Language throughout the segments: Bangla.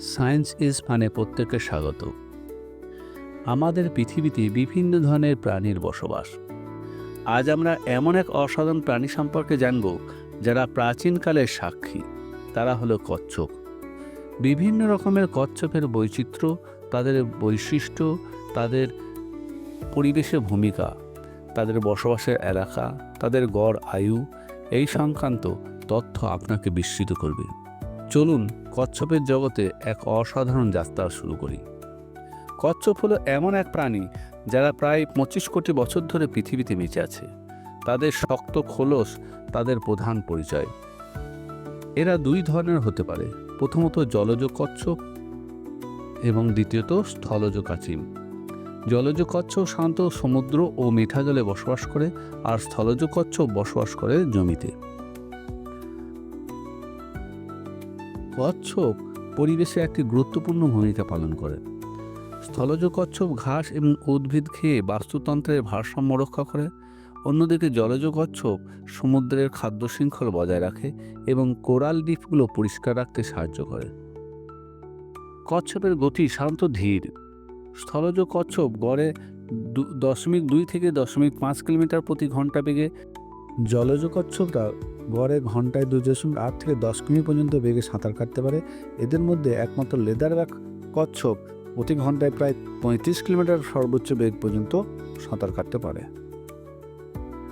সায়েন্স ইজ মানে প্রত্যেকের স্বাগত। আমাদের পৃথিবীতে বিভিন্ন ধরনের প্রাণীর বসবাস। আজ আমরা এমন এক অসাধারণ প্রাণী সম্পর্কে জানব, যারা প্রাচীনকালের সাক্ষী। তারা হলো কচ্ছপ। বিভিন্ন রকমের কচ্ছপের বৈচিত্র্য, তাদের বৈশিষ্ট্য, তাদের পরিবেশে ভূমিকা, তাদের বসবাসের এলাকা, তাদের গড় আয়ু, এই সংক্রান্ত তথ্য আপনাকে বিস্মিত করবে। চলুন কচ্ছপের জগতে এক অসাধারণ যাত্রা শুরু করি। কচ্ছপ হলো এমন এক প্রাণী যারা প্রায় পঁচিশ কোটি বছর ধরে পৃথিবীতে বেঁচে আছে। তাদের শক্ত খোলস, তাদের প্রধান পরিচয়। এরা দুই ধরনের হতে পারে, প্রথমত জলজ কচ্ছপ এবং দ্বিতীয়ত স্থলজ কাচিম। জলজ কচ্ছপ শান্ত সমুদ্র ও মিঠা জলে বসবাস করে আর স্থলজ কচ্ছপ বসবাস করে জমিতে। কচ্ছপ পরিবেশে একটি গুরুত্বপূর্ণ ভূমিকা পালন করে। স্থলজ কচ্ছপ ঘাস এবং উদ্ভিদ খেয়ে বাস্তুতন্ত্রের ভারসাম্য রক্ষা করে, অন্যদিকে জলজ কচ্ছপ সমুদ্রের খাদ্য শৃঙ্খল বজায় রাখে এবং কোরাল দ্বীপগুলো পরিষ্কার রাখতে সাহায্য করে। কচ্ছপের গতি শান্ত ধীর। স্থলজ কচ্ছপ গড়ে দশমিক দুই থেকে দশমিক পাঁচ কিলোমিটার প্রতি ঘণ্টা বেগে জলজ কচ্ছপরা গড়ে ঘন্টায় দশমিক আট থেকে দশ কিমি পর্যন্ত বেগে সাঁতার কাটতে পারে। এদের মধ্যে একমাত্র লেদার ব্যাক কচ্ছপ প্রতি ঘন্টায় প্রায় পঁয়ত্রিশ কিলোমিটার সর্বোচ্চ বেগ পর্যন্ত সাঁতার কাটতে পারে।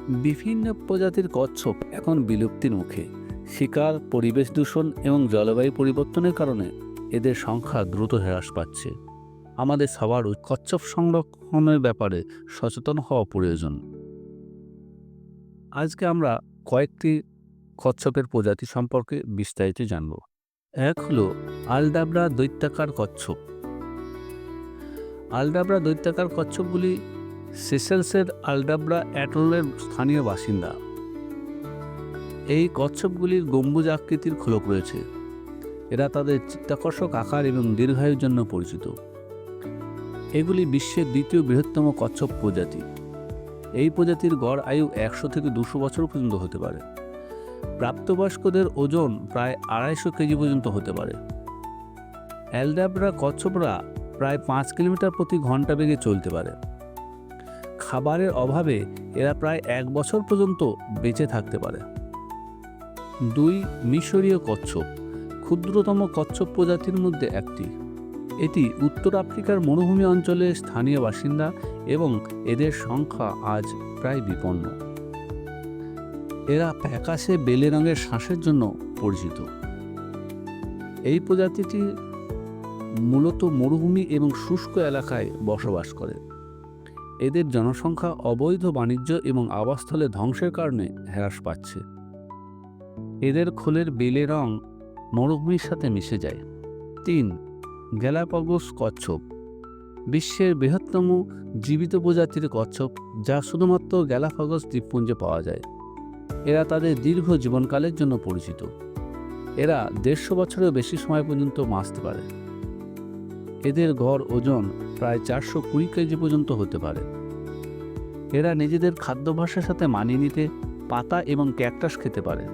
বিভিন্ন প্রজাতির কচ্ছপ এখন বিলুপ্তির মুখে। শিকার, পরিবেশ দূষণ এবং জলবায়ু পরিবর্তনের কারণে এদের সংখ্যা দ্রুত হ্রাস পাচ্ছে। আমাদের সবার কচ্ছপ সংরক্ষণের ব্যাপারে সচেতন হওয়া প্রয়োজন। আজকে আমরা কয়েকটি কচ্ছপের প্রজাতি সম্পর্কে বিস্তারিত জানব। এক হলো আলডাবরা দৈত্যাকার কচ্ছপ। আলডাবরা দৈত্যাকার কচ্ছপগুলি সেসেলসের আলডাবরা অ্যাটলের স্থানীয় বাসিন্দা। এই কচ্ছপগুলির গম্বুজ আকৃতির খোলক রয়েছে। এরা তাদের চিত্তাকর্ষক আকার এবং দীর্ঘায়ুর জন্য পরিচিত। এগুলি বিশ্বের দ্বিতীয় বৃহত্তম কচ্ছপ প্রজাতি। এই প্রজাতির গড় আয়ু একশো থেকে দুশো বছর পর্যন্ত হতে পারে। প্রাপ্তবয়স্কদের ওজন প্রায় আড়াইশো কেজি পর্যন্ত হতে পারে। অ্যালডাবরা কচ্ছপরা প্রায় পাঁচ কিলোমিটার প্রতি ঘণ্টা বেগে চলতে পারে। খাবারের অভাবে এরা প্রায় এক বছর পর্যন্ত বেঁচে থাকতে পারে। দুই মিশরীয় কচ্ছপ, ক্ষুদ্রতম কচ্ছপ প্রজাতির মধ্যে একটি। এটি উত্তর আফ্রিকার মরুভূমি অঞ্চলে স্থানীয় বাসিন্দা এদের সংখ্যা আজ প্রায় বিপন্ন। এরা ফ্যাকাশে বেলে রঙের শ্বাসের জন্য পরিচিত। এই প্রজাতিটি মূলত মরুভূমি এবং শুষ্ক এলাকায় বসবাস করে। এদের জনসংখ্যা অবৈধ বাণিজ্য এবং আবাসস্থলে ধ্বংসের কারণে হ্রাস পাচ্ছে। এদের খোলের বেলে রং মরুভূমির সাথে মিশে যায়। তিন, গ্যালাপাগোস কচ্ছপ। বিশ্বের বৃহত্তম জীবিত প্রজাতির কচ্ছপ যা শুধুমাত্র গ্যালাপাগোস দ্বীপপুঞ্জে পাওয়া যায়। এরা তাদের দীর্ঘ জীবনকালের জন্য পরিচিত। এরা দেড়শো বছরেও বেশি সময় পর্যন্ত বাঁচতে পারে। এদের গড় ওজন প্রায় চারশো কুড়ি কেজি পর্যন্ত হতে পারে। এরা নিজেদের খাদ্যাভ্যাসের সাথে মানিয়ে নিতে পাতা এবং ক্যাকটাস খেতে পারে।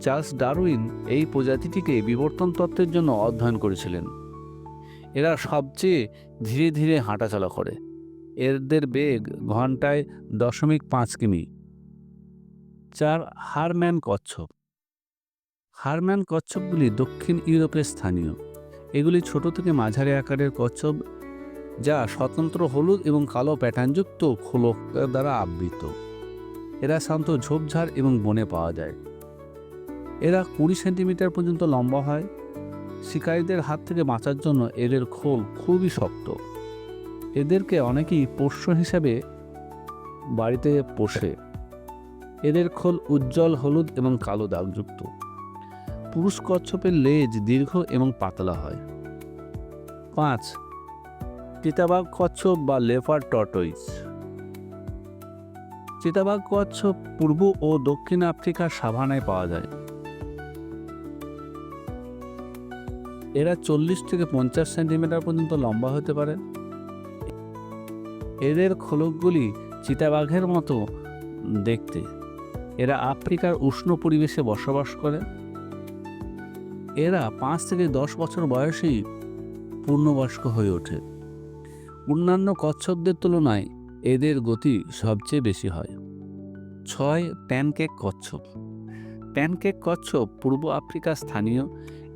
চার্লস ডারউইন এই প্রজাতিটিকে বিবর্তন তত্ত্বের জন্য অধ্যয়ন করেছিলেন। এরা সবচেয়ে ধীরে ধীরে হাঁটাচলা করে। এদের বেগ ঘন্টায় দশমিক পাঁচ কিমি। চার, হারম্যান কচ্ছপ। হারম্যান কচ্ছপগুলি দক্ষিণ ইউরোপের স্থানীয়। এগুলি ছোট থেকে মাঝারি আকারের কচ্ছপ যা স্বতন্ত্র হলুদ এবং কালো প্যাটার্নযুক্ত খোলক দ্বারা আবৃত। এরা শান্ত ঝোপঝাড় এবং বনে পাওয়া যায়। এরা কুড়ি সেন্টিমিটার পর্যন্ত লম্বা হয়। শিকারীদের হাত থেকে বাঁচার জন্য এদের খোল খুবই শক্ত। এদেরকে অনেকেই পোষ্য হিসাবে বাড়িতে পোষে। এদের খোল উজ্জ্বল, হলুদ এবং কালো দাগযুক্ত। পুরুষ কচ্ছপের লেজ দীর্ঘ এবং পাতলা হয়। পাঁচ, চিতাবাঘ কচ্ছপ বা লেফার টর্টইস। চিতাবাঘ কচ্ছপ পূর্ব ও দক্ষিণ আফ্রিকার সাভানায় পাওয়া যায়। এরা চল্লিশ থেকে পঞ্চাশ সেন্টিমিটার পর্যন্ত লম্বা হতে পারে। এদের খোলকগুলি চিতাবাঘের মতো দেখতে। এরা আফ্রিকার উষ্ণ পরিবেশে বসবাস করে। এরা পাঁচ থেকে দশ বছর বয়সেই পূর্ণবয়স্ক হয়ে ওঠে। অন্যান্য কচ্ছপদের তুলনায় এদের গতি সবচেয়ে বেশি হয়। ছয় প্যানকেক কচ্ছপ। প্যানকেক কচ্ছপ পূর্ব আফ্রিকার স্থানীয়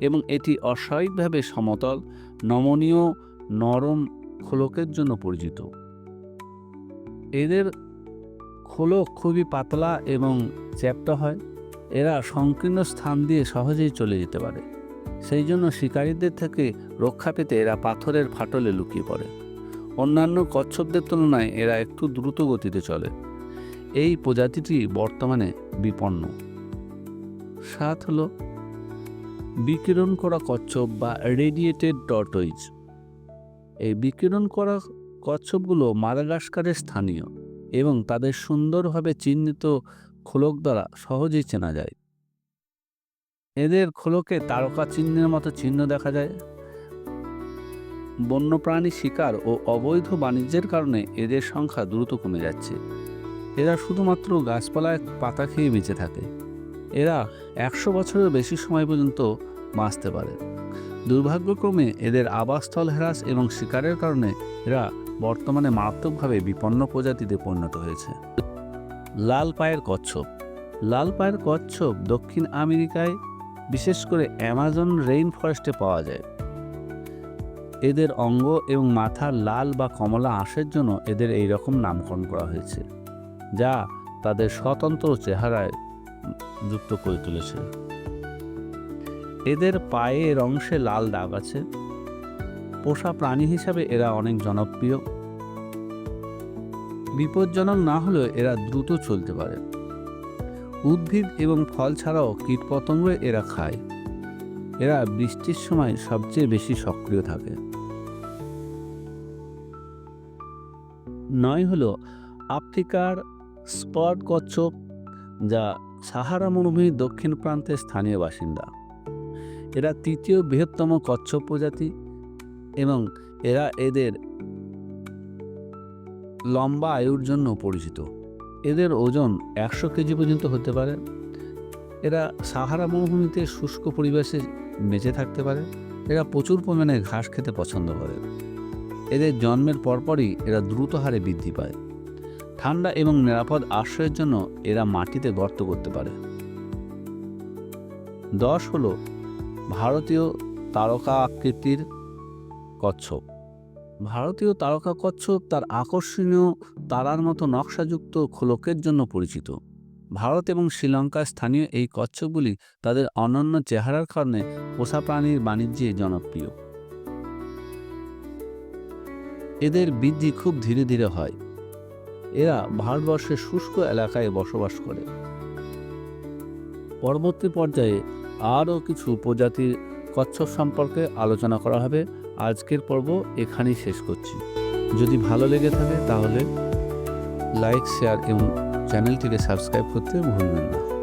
এবং এটি অস্বাভাবিকভাবে সমতল, নমনীয়, নরম খোলকের জন্য পরিচিত। এদের খোলক খুবই পাতলা এবং চ্যাপ্টা হয়। এরা সংকীর্ণ স্থান দিয়ে সহজেই চলে যেতে পারে। সেই জন্য শিকারীদের থেকে রক্ষা পেতে এরা পাথরের ফাটলে লুকিয়ে পড়ে। অন্যান্য কচ্ছপদের তুলনায় এরা একটু দ্রুত গতিতে চলে। এই প্রজাতিটি বর্তমানে বিপন্ন। সাত হলো বিকিরণ করা কচ্ছপ বা রেডিয়েটেড টর্টইজ এই বিকিরণ করা কচ্ছপগুলো মাদাগাস্কারের স্থানীয় এবং তাদের সুন্দরভাবে চিহ্নিত খোলক দ্বারা সহজেই চেনা যায়। এদের খোলকে তারকা চিহ্নের মতো চিহ্ন দেখা যায়। বন্যপ্রাণী শিকার ও অবৈধ বাণিজ্যের কারণে এদের সংখ্যা দ্রুত কমে যাচ্ছে। এরা শুধুমাত্র গাছপালায় পাতা খেয়ে বেঁচে থাকে। এরা একশো বছরের বেশি সময় পর্যন্ত বাঁচতে পারে। দুর্ভাগ্যক্রমে এদের আবাসস্থল হ্রাস এবং শিকারের কারণে এরা বর্তমানে মারাত্মকভাবে বিপন্ন প্রজাতিতে পরিণত হয়েছে। লাল পায়ের কচ্ছপ। লাল পায়ের কচ্ছপ দক্ষিণ আমেরিকায় বিশেষ করে অ্যামাজন রেইন ফরেস্টে পাওয়া যায়। এদের অঙ্গ এবং মাথার লাল বা কমলা আঁশের জন্য এদের এই রকম নামকরণ করা হয়েছে, যা তাদের স্বতন্ত্র চেহারায় যুক্ত করে তুলেছে। এদের পায়ের অংশে লাল দাগ আছে। পোষা প্রাণী হিসাবে এরা অনেক জনপ্রিয়। বিপজ্জনক না হলেও এরা দ্রুত চলতে পারে। উদ্ভিদ এবং ফল ছাড়াও কীটপতঙ্গ এরা খায়। এরা বৃষ্টির সময় সবচেয়ে বেশি সক্রিয় থাকে। নয় হলো আফ্রিকার স্পট কচ্ছপ, যা সাহারা মরুভূমির দক্ষিণ প্রান্তের স্থানীয় বাসিন্দা। এরা তৃতীয় বৃহত্তম কচ্ছপ প্রজাতি এবং এরা এদের লম্বা আয়ুর জন্য পরিচিত। এদের ওজন একশো কেজি পর্যন্ত হতে পারে। এরা সাহারা মরুভূমিতে শুষ্ক পরিবেশে বেঁচে থাকতে পারে। এরা প্রচুর পরিমাণে ঘাস খেতে পছন্দ করে। এদের জন্মের পরপরই এরা দ্রুত হারে বৃদ্ধি পায়। ঠান্ডা এবং নিরাপদ আশ্রয়ের জন্য এরা মাটিতে গর্ত করতে পারে। দশ হলো ভারতীয় তারকা আকৃতির কচ্ছপ। ভারতীয় তারকা কচ্ছপ তার আকর্ষণীয় তারার মতো নকশাযুক্ত খোলকের জন্য পরিচিত। ভারত এবং শ্রীলঙ্কার স্থানীয় এই কচ্ছপগুলি তাদের অনন্য চেহারার কারণে পোষা প্রাণীর বাণিজ্যে জনপ্রিয়। এদের বৃদ্ধি খুব ধীরে ধীরে হয়। এরা ভারতবর্ষের শুষ্ক এলাকায় বসবাস করে। পরবর্তী পর্যায়ে আরও কিছু প্রজাতির কচ্ছপ সম্পর্কে আলোচনা করা হবে। আজকের পর্ব এখানেই শেষ করছি। যদি ভালো লেগে থাকে তাহলে লাইক, শেয়ার এবং চ্যানেলটিকে সাবস্ক্রাইব করতে ভুলবেন না।